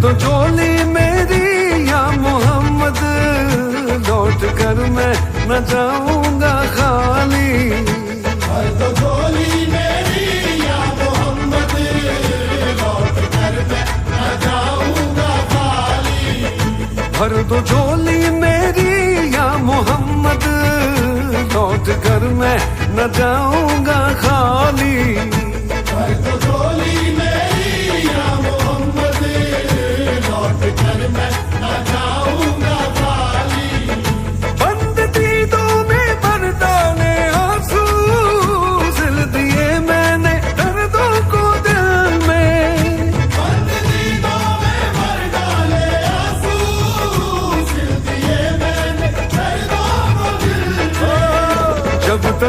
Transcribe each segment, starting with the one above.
दो झोली मेरी या मोहम्मद लौट कर मैं न जाऊँगा खाली। भर दो झोली मेरी या मोहम्मद लौट कर मैं न जाऊँगा खाली। बंद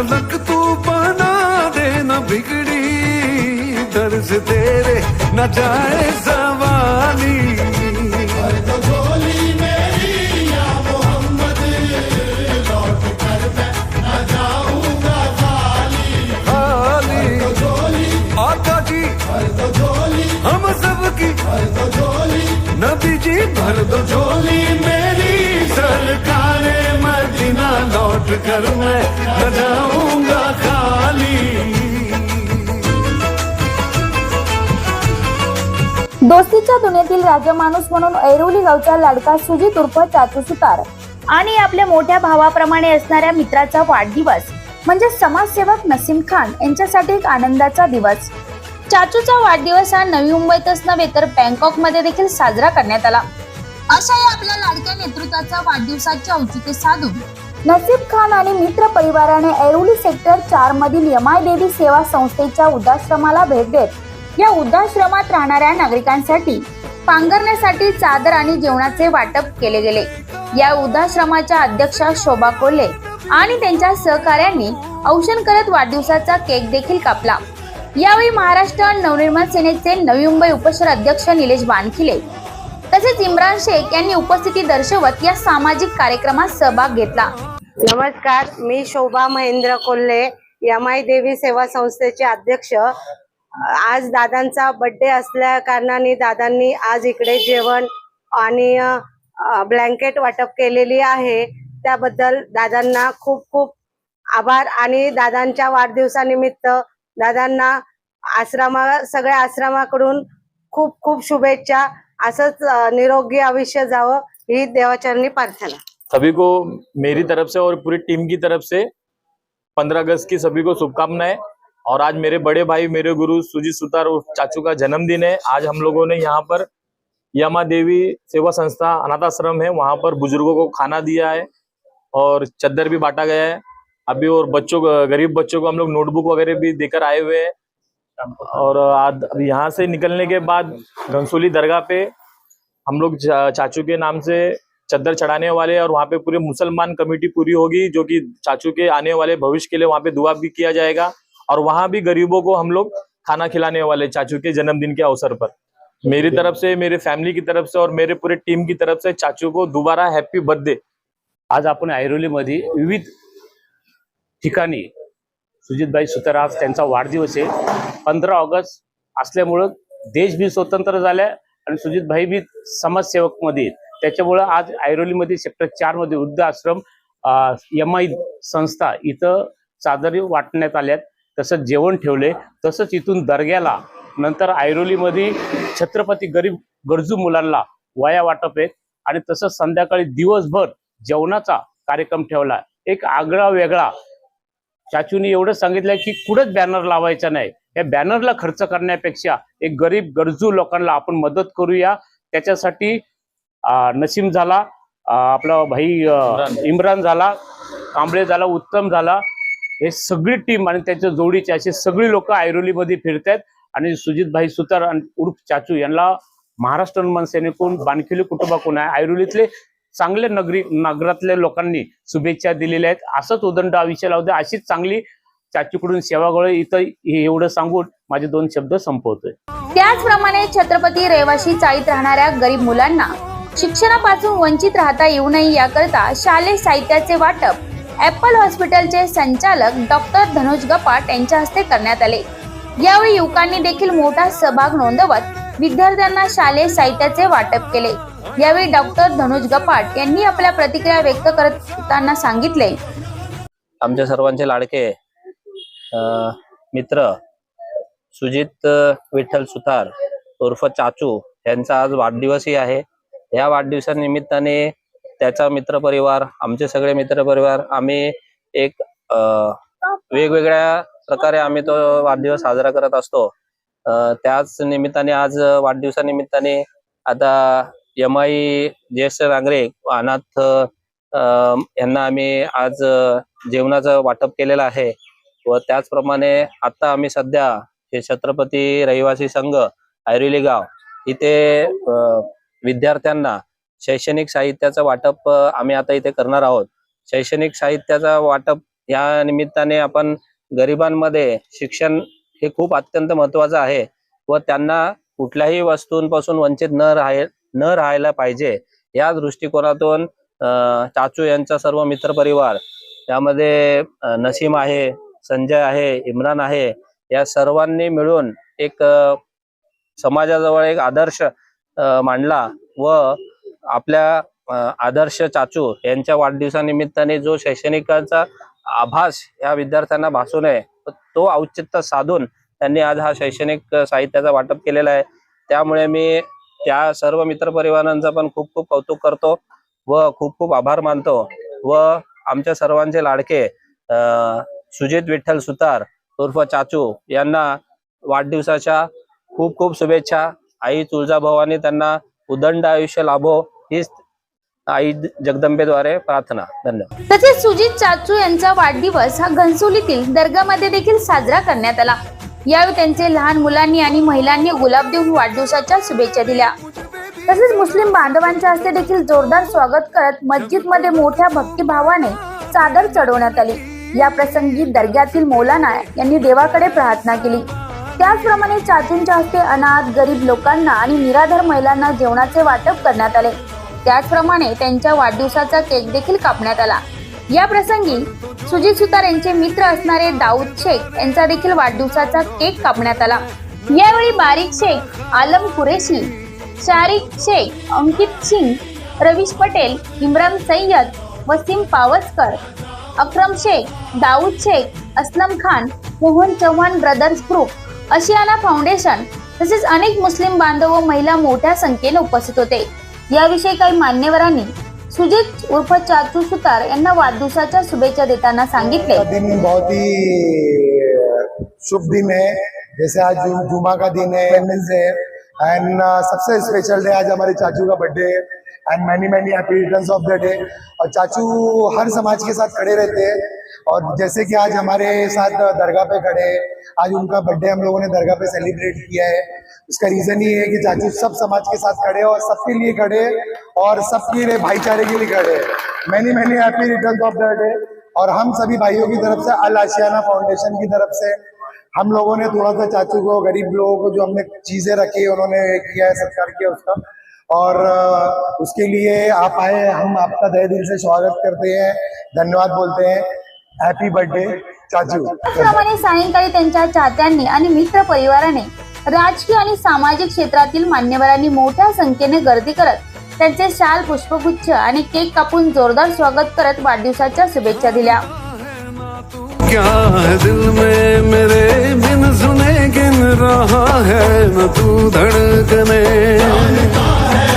जब तू पाना दे न बिगड़ी दर्ज तेरे न जाए सवाली खाली आका जी हम सबकी नबी जी भर दो। लौट कर मैं न जाऊंगा खाली. दोस्तीच्या दुनियेतील राजमाणूस म्हणून ऐरोली गावचा लाडका सुजित उर्फ चाचू सुतार. आणि आपल्या मोठ्या भावाप्रमाणे असणाऱ्या मित्राचा वाढदिवस म्हणजे समाजसेवक नसीम खान यांच्यासाठी एक आनंदाचा दिवस. चाचूचा वाढदिवस हा नवी मुंबईतच नव्हे तर बँकॉकमध्ये देखील साजरा करण्यात आला. अशा या आपल्या लाडक्या नेतृत्वाचा वाढदिवसाचे औचित्य साधून नसीब खान आणि मित्र परिवाराने ऐरोली सेक्टर चार मधील यमाय देवी सेवा संस्थेच्या वृद्धाश्रमाला भेट देत या वृद्धाश्रमात राहणाऱ्या नागरिकांसाठी पांघरण्यासाठी चादर आणि जेवणाचे वाटप केले गेले. या वृद्धाश्रमाच्या अध्यक्षा शोभा कोल्हे आणि त्यांच्या सहकाऱ्यांनी औषण करत वाढदिवसाचा केक देखील कापला. यावेळी महाराष्ट्र नवनिर्माण सेनेचे नवी मुंबई उपशहर अध्यक्ष निलेश बानखिले तसेच इम्रान शेख यांनी उपस्थिती दर्शवत या सामाजिक कार्यक्रमात सहभाग घेतला. नमस्कार मी शोभा महेंद्र कोल्हे यमाई देवी सेवा संस्थेचे अध्यक्ष. आज दादांचा बर्थडे असल्या कारणाने दादांनी आज इकडे जेवण आणि ब्लँकेट वाटप केलेली आहे. त्याबद्दल दादांना खूप खूप आभार आणि दादांच्या वाढदिवसानिमित्त दादांना आश्रमा सगळ्या आश्रमाकडून खूप खूप शुभेच्छा. असंच निरोगी आयुष्य जावं ही देवाचरणी प्रार्थना. सभी को मेरी तरफ़ से और पूरी टीम की तरफ़ से 15 अगस्त की सभी को शुभकामनाएँ। और आज मेरे बड़े भाई, मेरे गुरु सुजीत सुतार उर्फ़ चाचू का जन्मदिन है। आज हम लोगों ने यहाँ पर यमा देवी सेवा संस्था अनाथ आश्रम है, वहाँ पर बुज़ुर्गों को खाना दिया है और चद्दर भी बांटा गया है। अभी और बच्चों गरीब बच्चों को हम लोग नोटबुक वगैरह भी देकर आए हुए हैं। और अब यहाँ से निकलने के बाद घनसोली दरगाह पे हम लोग चाचू के नाम से चद्दर चढ़ाने वाले और वहाँ पे पूरे मुसलमान कमेटी पूरी होगी जो कि चाचू के आने वाले भविष्य के लिए वहाँ पे दुआ भी किया जाएगा। और वहाँ भी गरीबों को हम लोग खाना खिलाने वाले चाचू के जन्मदिन के अवसर पर। मेरी तरफ से मेरे फैमिली की तरफ से और मेरे पूरे टीम की तरफ से चाचू को दोबारा हैप्पी बर्थडे आज आपण ऐरोलीमध्ये विविध ठिकाणी सुजितभाई सुतार आज त्यांचा वाढदिवस आहे. पंधरा ऑगस्ट असल्यामुळं देश बी स्वतंत्र झालाय आणि सुजितभाई बी समाजसेवकमध्ये आहेत. त्याच्यामुळं आज ऐरोलीमध्ये सेक्टर चारमध्ये वृद्ध आश्रम एम आय संस्था इथं चादरी वाटण्यात आल्यात. तसंच जेवण ठेवले. तसंच इथून दर्ग्याला नंतर ऐरोलीमध्ये छत्रपती गरीब गरजू मुलांना वया वाटप आहेत. आणि तसंच संध्याकाळी दिवसभर जेवणाचा कार्यक्रम ठेवला. एक आगळा वेगळा. चाचूने एवढं सांगितलं की कुठंच बॅनर लावायचा नाही. या बॅनरला खर्च करण्यापेक्षा एक गरीब गरजू लोकांना आपण मदत करूया. त्याच्यासाठी नसीम झाला आपला भाई इम्रान. झाला कांबळे झाला उत्तम झाला. हे सगळी टीम आणि त्याच्या जोडीचे असे सगळी लोक ऐरोलीमध्ये फिरतायत. आणि सुजितभाई सुतार आणि उर्फ चाचू यांना महाराष्ट्र हनुमान सेनेकडून बानखिली कुटुंबाकडून आहे. ऐरोलीतले चांगले नगरी नगरातल्या लोकांनी शुभेच्छा दिलेल्या आहेत. असंच उदंड आयुष्य लावू दे. अशीच चांगली चाचूकडून सेवा गोळे इथं हे एवढं सांगून माझे दोन शब्द संपवतोय. त्याचप्रमाणे छत्रपती रहिवाशी चाळीत राहणाऱ्या गरीब मुलांना शिक्षणापासून वंचित राहता येऊ नये याकरता शालेय साहित्याचे वाटप. ऍपल हॉस्पिटलचे संचालक डॉक्टर धनुज गपाट यांच्या हस्ते करण्यात आले. यावेळी युवकांनी देखील मोठा सहभाग नोंदवत विद्यार्थ्यांना शालेय साहित्याचे वाटप केले. यावेळी डॉक्टर धनुज गपाट यांनी आपल्या प्रतिक्रिया व्यक्त करताना सांगितले. आमच्या सर्वांचे लाडके अं, मित्र सुजित विठ्ठल सुतार उर्फ चाचू यांचा आज वाढदिवसही आहे. या वाढदिवसानिमित्ताने त्याचा मित्रपरिवार आमचे सगळे मित्रपरिवार आम्ही एक वेगवेगळ्या प्रकारे आम्ही तो वाढदिवस साजरा करत असतो. त्याच निमित्ताने आज वाढदिवसानिमित्ताने आता यमाई ज्येष्ठ नागरिक अनाथ यांना आम्ही आज जेवणाचं वाटप केलेलं आहे व त्याचप्रमाणे आता आम्ही सध्या हे छत्रपती रहिवासी संघ ऐरोली गाव इथे विद्यार्थ्यांना शैक्षणिक साहित्याचं वाटप आम्ही आता इथे करणार आहोत. शैक्षणिक साहित्याचा वाटप या निमित्ताने आपण गरिबांमध्ये शिक्षण हे खूप अत्यंत महत्वाचं आहे व त्यांना कुठल्याही वस्तूंपासून वंचित न राहाय न राहायला पाहिजे या दृष्टिकोनातून अं, चाचू यांचा सर्व मित्रपरिवार त्यामध्ये नसीम आहे संजय आहे इम्रान आहे या सर्वांनी मिळून एक समाजाजवळ एक आदर्श मांडला व आपल्या आदर्श चाचू यांच्या वाढदिवसानिमित्ताने जो शैक्षणिकाचा आभास या विद्यार्थ्यांना भासू नये तो औचित्य साधून त्यांनी आज हा शैक्षणिक साहित्याचा वाटप केलेला आहे. त्यामुळे मी त्या सर्व मित्रपरिवारांचा पण खूप खूप कौतुक करतो व खूप खूप आभार मानतो व आमच्या सर्वांचे लाडके सुजित विठ्ठल सुतार उर्फ चाचू यांना वाढदिवसाच्या खूप खूप शुभेच्छा आई तुळजाभवानी त्यांना उदंड आयुष्य लाभो हीच आई जगदंबेद्वारे प्रार्थना. धन्यवाद. तसेच सुजित चाचू यांचा वाढदिवस हा घनसोलीतील दर्गामध्ये देखील साजरा करण्यात आला. यावेळी त्यांचे लहान मुलांनी आणि महिलांनी गुलाब देऊन वाढदिवसाच्या शुभेच्छा दिल्या. तसेच मुस्लिम बांधवांच्या हस्ते देखील जोरदार स्वागत करत मस्जिदमध्ये मोठ्या भक्तिभावाने चादर चढवण्यात आली. या प्रसंगी दर्ग्यातील मौलाना यांनी देवाकडे प्रार्थना केली. त्याचप्रमाणे चाचूंच्या हस्ते अनाथ गरीब लोकांना आणि निराधार महिलांना जेवणाचे वाटप करण्यात आले. त्याचप्रमाणे त्यांच्या वाढदिवसाचा केक देखील कापण्यात आला. या प्रसंगी सुजित सुतार यांचे मित्र असणारे दाऊद शेख यांचा देखील वाढदिवसाचा केक कापण्यात आला. यावेळी Barik Shaikh Alam Qureshi Sharik Shaikh Ankit Singh Ravish Patel Imran Sayyed Waseem Pawaskar Akram Shaikh Dawood Shaikh Aslam Khan Mohan Chavan brothers group Ashiyana foundation तसेच अनेक मुस्लिम बांधव व महिला मोठ्या संख्येने उपस्थित होते. याविषयी काही मान्यवरांनी सुजित उर्फ चाचू सुतार यांना वाढदिवसाच्या शुभेच्छा देताना सांगितले. दिन बहुत ही शुभ दिन है. जैसे आज जुमा का दिन है एंड सबसे स्पेशल डे आज हमारे चाचू का बर्थडे है. And many many happy returns of the day और चाचू हर समाज के साथ खड़े रहते हैं। और जैसे कि आज हमारे साथ दरगाह पे खड़े हैं। आज उनका बर्थडे हम लोगों ने दरगाह पे सेलिब्रेट किया है। उसका रीजन ये है कि चाचू सब समाज के साथ खड़े और सबके लिए खड़े और सबके लिए भाईचारे के लिए खड़े many many happy return of the day और हम सभी भाइयों की तरफ़ से, अल आशियाना फाउंडेशन की तरफ़ से, हम लोगों ने थोड़ा सा चाचू को, गरीब लोगों को जो हमने चीज़ें रखी, उन्होंने किया है, सत्कार किया उसका। और उसके लिए आप आए हम आपका तहे दिल से स्वागत करते हैं धन्यवाद बोलते हैं। हैप्पी बर्थडे चाचू। त्याचप्रमाणे सायंकाळी त्यांच्या चाहत्यांनी आणि मित्र परिवाराने राजकीय आणि सामाजिक क्षेत्रातील मान्यवरांनी मोठ्या संख्येने गर्दी करत त्यांचे शाल पुष्पगुच्छ आणि केक कापून जोरदार स्वागत करत वाढदिवसाच्या शुभेच्छा दिल्या. क्या है दिल में मेरे? बिन सुने गिन रहा है न तू धड़कने।